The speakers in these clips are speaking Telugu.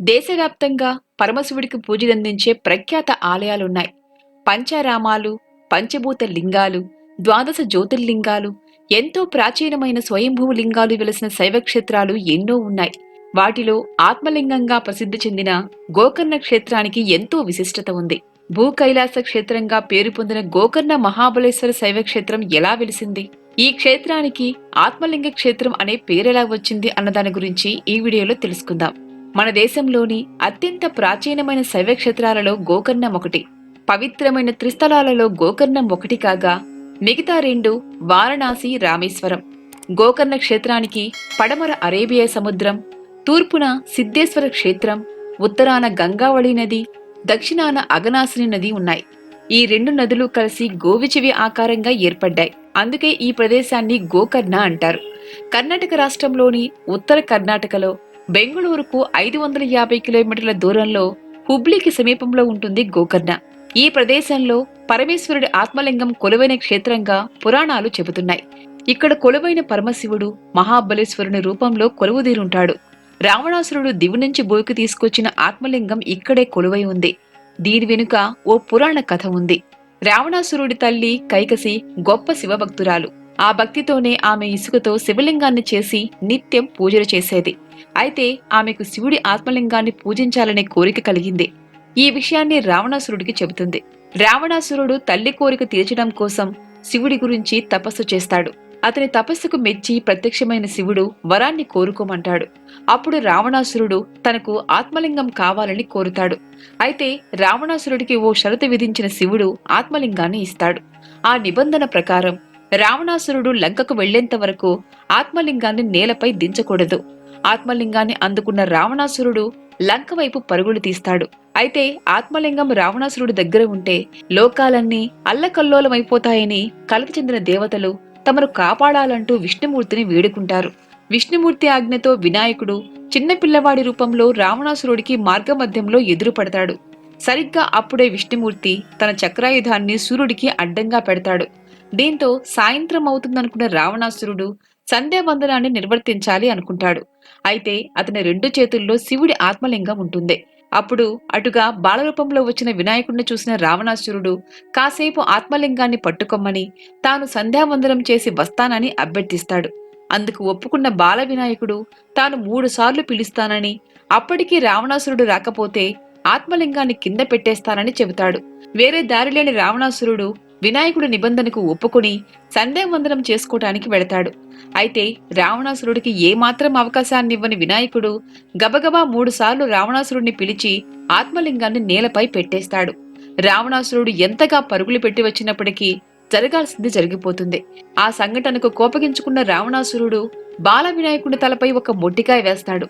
దేశవ్యాప్తంగా పరమశివుడికి పూజలందించే ప్రఖ్యాత ఆలయాలున్నాయి. పంచారామాలు పంచభూత లింగాలు ద్వాదశ జ్యోతిర్లింగాలు ఎంతో ప్రాచీనమైన స్వయంభూ లింగాలు వెలసిన శైవ క్షేత్రాలు ఎన్నో ఉన్నాయి. వాటిలో ఆత్మలింగంగా ప్రసిద్ధి చెందిన గోకర్ణ క్షేత్రానికి ఎంతో విశిష్టత ఉంది. భూ కైలాస క్షేత్రంగా పేరు పొందిన గోకర్ణ మహాబలేశ్వర శైవ క్షేత్రం ఎలా వెలిసింది? ఈ క్షేత్రానికి ఆత్మలింగ క్షేత్రం అనే పేరెలా వచ్చింది అన్నదాని గురించి ఈ వీడియోలో తెలుసుకుందాం. మన దేశంలోని అత్యంత ప్రాచీనమైన శైవ క్షేత్రాలలో గోకర్ణం ఒకటి. పవిత్రమైన త్రిస్థలాలలో గోకర్ణం ఒకటి కాగా మిగతా రెండు వారణాసి రామేశ్వరం. గోకర్ణ క్షేత్రానికి పడమర అరేబియా సముద్రం తూర్పున సిద్ధేశ్వర క్షేత్రం ఉత్తరాన గంగావళి నది దక్షిణాన అగనాసిని నది ఉన్నాయి. ఈ రెండు నదులు కలిసి గోవిచివి ఆకారంగా ఏర్పడ్డాయి. అందుకే ఈ ప్రదేశాన్ని గోకర్ణ అంటారు. కర్ణాటక రాష్ట్రంలోని ఉత్తర కర్ణాటకలో బెంగళూరుకు ఐదు వందల యాభై కిలోమీటర్ల దూరంలో హుబ్లీకి సమీపంలో ఉంటుంది గోకర్ణ. ఈ ప్రదేశంలో పరమేశ్వరుడి ఆత్మలింగం కొలువైన క్షేత్రంగా పురాణాలు చెబుతున్నాయి. ఇక్కడ కొలువైన పరమశివుడు మహాబలేశ్వరుని రూపంలో కొలువుదీరుంటాడు. రావణాసురుడు దివి నుంచి బోయికి తీసుకొచ్చిన ఆత్మలింగం ఇక్కడే కొలువై ఉంది. దీని వెనుక ఓ పురాణ కథ ఉంది. రావణాసురుడి తల్లి కైకసి గొప్ప శివభక్తురాలు. ఆ భక్తితోనే ఆమె ఇసుకతో శివలింగాన్ని చేసి నిత్యం పూజలు చేసేది. అయితే ఆమెకు శివుడి ఆత్మలింగాన్ని పూజించాలనే కోరిక కలిగింది. ఈ విషయాన్ని రావణాసురుడికి చెబుతుంది. రావణాసురుడు తల్లి కోరిక తీర్చడం కోసం శివుడి గురించి తపస్సు చేస్తాడు. అతని తపస్సుకు మెచ్చి ప్రత్యక్షమైన శివుడు వరాన్ని కోరుకోమంటాడు. అప్పుడు రావణాసురుడు తనకు ఆత్మలింగం కావాలని కోరుతాడు. అయితే రావణాసురుడికి ఓ షరతు విధించిన శివుడు ఆత్మలింగాన్ని ఇస్తాడు. ఆ నిబంధన ప్రకారం రావణాసురుడు లంకకు వెళ్ళేంత వరకు ఆత్మలింగాన్ని నేలపై దించకూడదు. ఆత్మలింగాన్ని అందుకున్న రావణాసురుడు లంక వైపు పరుగులు తీస్తాడు. అయితే ఆత్మలింగం రావణాసురుడి దగ్గర ఉంటే లోకాలన్నీ అల్లకల్లోలమైపోతాయని కలత చెందిన దేవతలు తమను కాపాడాలంటూ విష్ణుమూర్తిని వేడుకుంటారు. విష్ణుమూర్తి ఆజ్ఞతో వినాయకుడు చిన్న పిల్లవాడి రూపంలో రావణాసురుడికి మార్గమధ్యంలో ఎదురుపడతాడు. సరిగ్గా అప్పుడే విష్ణుమూర్తి తన చక్రాయుధాన్ని సూర్యుడికి అడ్డంగా పెడతాడు. దీంతో సాయంత్రం అవుతుందనుకున్న రావణాసురుడు సంధ్యావందనాన్ని నిర్వర్తించాలి అనుకుంటాడు. అయితే అతని రెండు చేతుల్లో శివుడి ఆత్మలింగం ఉంటుంది. అప్పుడు అటుగా బాలరూపంలో వచ్చిన వినాయకుడిని చూసిన రావణాసురుడు కాసేపు ఆత్మలింగాన్ని పట్టుకొమ్మని తాను సంధ్యావందనం చేసి వస్తానని అభ్యర్థిస్తాడు. అందుకు ఒప్పుకున్న బాల వినాయకుడు తాను మూడుసార్లు పిలుస్తానని అప్పటికీ రావణాసురుడు రాకపోతే ఆత్మలింగాన్ని కింద పెట్టేస్తానని చెబుతాడు. వేరే దారి లేని రావణాసురుడు వినాయకుడి నిబంధనకు ఒప్పుకుని సంధ్యావందనం చేసుకోవటానికి వెళతాడు. అయితే రావణాసురుడికి ఏమాత్రం అవకాశాన్నివ్వని వినాయకుడు గబగబా మూడుసార్లు రావణాసురుడిని పిలిచి ఆత్మలింగాన్ని నేలపై పెట్టేస్తాడు. రావణాసురుడు ఎంతగా పరుగులు పెట్టి వచ్చినప్పటికీ జరగాల్సింది జరిగిపోతుంది. ఆ సంఘటనకు కోపగించుకున్న రావణాసురుడు బాల వినాయకుడి తలపై ఒక మొట్టికాయ వేస్తాడు.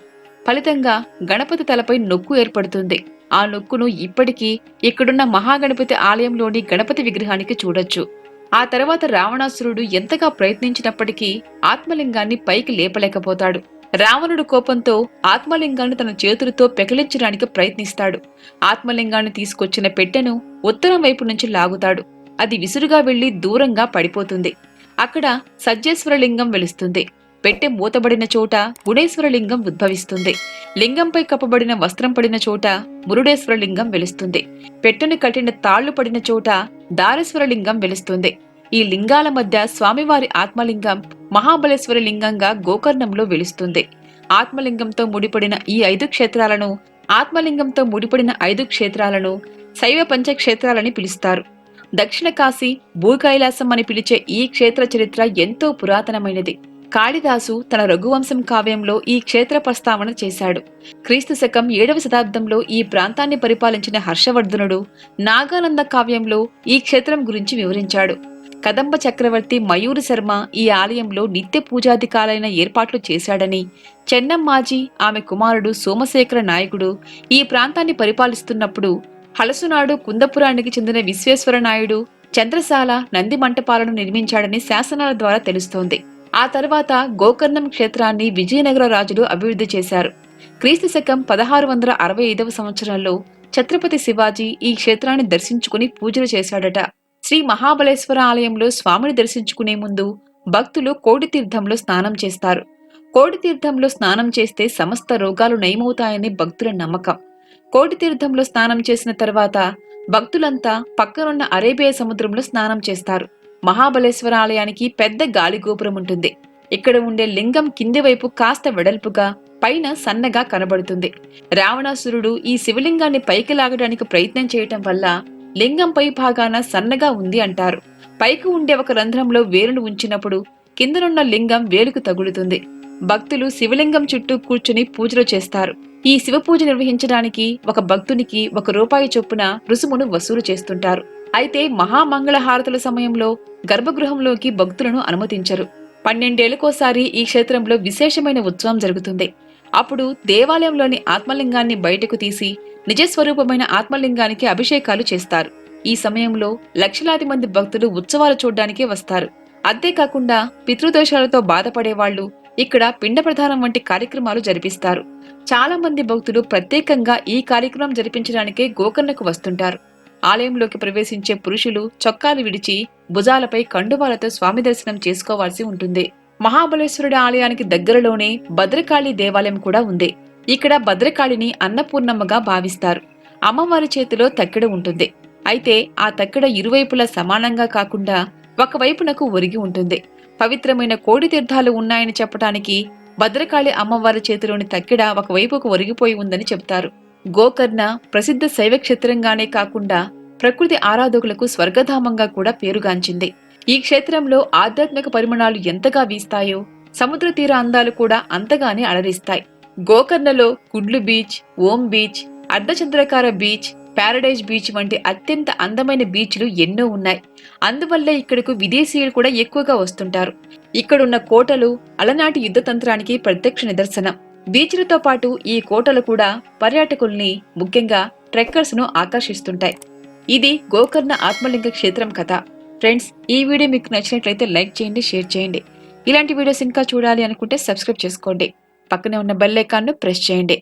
ఫలితంగా గణపతి తలపై నొక్కు ఏర్పడుతుంది. ఆ నొక్కును ఇప్పటికీ ఇక్కడున్న మహాగణపతి ఆలయంలోని గణపతి విగ్రహానికి చూడొచ్చు. ఆ తర్వాత రావణాసురుడు ఎంతగా ప్రయత్నించినప్పటికీ ఆత్మలింగాన్ని పైకి లేపలేకపోతాడు. రావణుడు కోపంతో ఆత్మలింగాన్ని తన చేతులతో పెకిలించడానికి ప్రయత్నిస్తాడు. ఆత్మలింగాన్ని తీసుకొచ్చిన పెట్టెను ఉత్తరం వైపు నుంచి లాగుతాడు. అది విసురుగా వెళ్ళి దూరంగా పడిపోతుంది. అక్కడ సజ్జేశ్వరలింగం వెలుస్తుంది. పెట్టె మూతబడిన చోట గుణేశ్వరలింగం ఉద్భవిస్తుంది. లింగంపై కప్పబడిన వస్త్రం పడిన చోట మురుడేశ్వరలింగం వెలుస్తుంది. పెట్టెను కట్టిన తాళ్ళు పడిన చోట దారేశ్వరలింగం వెలుస్తుంది. ఈ లింగాల మధ్య స్వామివారి ఆత్మలింగం మహాబలేశ్వర లింగంగా గోకర్ణంలో వెలుస్తుంది. ఆత్మలింగంతో ముడిపడిన ఈ ఐదు క్షేత్రాలను ఆత్మలింగంతో ముడిపడిన ఐదు క్షేత్రాలను శైవ పంచక్షేత్రాలని పిలుస్తారు. దక్షిణ కాశీ భూకైలాసం అని పిలిచే ఈ క్షేత్ర చరిత్ర ఎంతో పురాతనమైనది. కాళిదాసు తన రఘువంశం కావ్యంలో ఈ క్షేత్ర ప్రస్తావన చేశాడు. క్రీస్తు శకం ఏడవ శతాబ్దంలో ఈ ప్రాంతాన్ని పరిపాలించిన హర్షవర్ధనుడు నాగానంద కావ్యంలో ఈ క్షేత్రం గురించి వివరించాడు. కదంబ చక్రవర్తి మయూరి శర్మ ఈ ఆలయంలో నిత్య పూజాధికాలైన ఏర్పాట్లు చేశాడని చెన్నమ్మాజీ ఆమె కుమారుడు సోమశేఖర నాయకుడు ఈ ప్రాంతాన్ని పరిపాలిస్తున్నప్పుడు హలసునాడు కుందపురానికి చెందిన విశ్వేశ్వర నాయుడు చంద్రశాల నంది మంటపాలను నిర్మించాడని శాసనాల ద్వారా తెలుస్తోంది. ఆ తర్వాత గోకర్ణం క్షేత్రాన్ని విజయనగర రాజులు అభివృద్ధి చేశారు. క్రీస్తు శకం పదహారు వందల అరవై ఐదవ సంవత్సరంలో ఛత్రపతి శివాజీ ఈ క్షేత్రాన్ని దర్శించుకుని పూజలు చేశాడట. శ్రీ మహాబలేశ్వర ఆలయంలో స్వామిని దర్శించుకునే ముందు భక్తులు కోటి తీర్థంలో స్నానం చేస్తారు. కోటి తీర్థంలో స్నానం చేస్తే సమస్త రోగాలు నయమవుతాయని భక్తుల నమ్మకం. కోటి తీర్థంలో స్నానం చేసిన తర్వాత భక్తులంతా పక్కనున్న అరేబియా సముద్రంలో స్నానం చేస్తారు. మహాబలేశ్వర ఆలయానికి పెద్ద గాలి గోపురం ఉంటుంది. ఇక్కడ ఉండే లింగం కింది వైపు కాస్త వెడల్పుగా పైన సన్నగా కనబడుతుంది. రావణాసురుడు ఈ శివలింగాన్ని పైకి లాగడానికి ప్రయత్నం చేయటం వల్ల లింగం పై భాగాన సన్నగా ఉంది అంటారు. పైకి ఉండే ఒక రంధ్రంలో వేలును ఉంచినప్పుడు కిందనున్న లింగం వేలుకు తగులుతుంది. భక్తులు శివలింగం చుట్టూ కూర్చుని పూజలు చేస్తారు. ఈ శివ పూజ నిర్వహించడానికి ఒక భక్తునికి ఒక రూపాయి చొప్పున రుసుమును వసూలు చేస్తుంటారు. అయితే మహామంగళ హారతుల సమయంలో గర్భగృహంలోకి భక్తులను అనుమతించరు. పన్నెండేళ్ళకోసారి ఈ క్షేత్రంలో విశేషమైన ఉత్సవం జరుగుతుంది. అప్పుడు దేవాలయంలోని ఆత్మలింగాన్ని బయటకు తీసి నిజస్వరూపమైన ఆత్మలింగానికి అభిషేకాలు చేస్తారు. ఈ సమయంలో లక్షలాది మంది భక్తులు ఉత్సవాలు చూడ్డానికే వస్తారు. అంతేకాకుండా పితృదోషాలతో బాధపడేవాళ్ళు ఇక్కడ పిండ ప్రధానం వంటి కార్యక్రమాలు జరిపిస్తారు. చాలా మంది భక్తులు ప్రత్యేకంగా ఈ కార్యక్రమం జరిపించడానికే గోకర్ణకు వస్తుంటారు. ఆలయంలోకి ప్రవేశించే పురుషులు చొక్కాలు విడిచి భుజాలపై కండువాలతో స్వామి దర్శనం చేసుకోవాల్సి ఉంటుంది. మహాబలేశ్వరుడి ఆలయానికి దగ్గరలోనే భద్రకాళి దేవాలయం కూడా ఉంది. ఇక్కడ భద్రకాళిని అన్నపూర్ణమ్మగా భావిస్తారు. అమ్మవారి చేతిలో తక్కెడ ఉంటుంది. అయితే ఆ తక్కెడ ఇరువైపులా సమానంగా కాకుండా ఒకవైపునకు ఒరిగి ఉంటుంది. పవిత్రమైన కోడి తీర్థాలు ఉన్నాయని చెప్పటానికి భద్రకాళి అమ్మవారి చేతిలోని తక్కెడ ఒకవైపుకు ఒరిగిపోయి ఉందని చెప్తారు. గోకర్ణ ప్రసిద్ధ శైవ క్షేత్రంగానే కాకుండా ప్రకృతి ఆరాధకులకు స్వర్గధామంగా కూడా పేరుగాంచింది. ఈ క్షేత్రంలో ఆధ్యాత్మిక పరిమాణాలు ఎంతగా వీస్తాయో సముద్ర తీర అందాలు కూడా అంతగానే అలరిస్తాయి. గోకర్ణలో కుడ్లు బీచ్ ఓం బీచ్ అర్ధచంద్రకార బీచ్ ప్యారడైజ్ బీచ్ వంటి అత్యంత అందమైన బీచ్లు ఎన్నో ఉన్నాయి. అందువల్లే ఇక్కడకు విదేశీయులు కూడా ఎక్కువగా వస్తుంటారు. ఇక్కడున్న కోటలు అలనాటి యుద్ధ తంత్రానికి ప్రత్యక్ష నిదర్శనం. బీచ్లతో పాటు ఈ కోటలు కూడా పర్యాటకుల్ని ముఖ్యంగా ట్రెక్కర్స్ను ఆకర్షిస్తుంటాయి. ఇది గోకర్ణ ఆత్మలింగ క్షేత్రం కథ. ఫ్రెండ్స్ ఈ వీడియో మీకు నచ్చినట్లయితే లైక్ చేయండి షేర్ చేయండి. ఇలాంటి వీడియోస్ ఇంకా చూడాలి అనుకుంటే సబ్స్క్రైబ్ చేసుకోండి. పక్కనే ఉన్న బెల్ ఐకాన్ను ప్రెస్ చేయండి.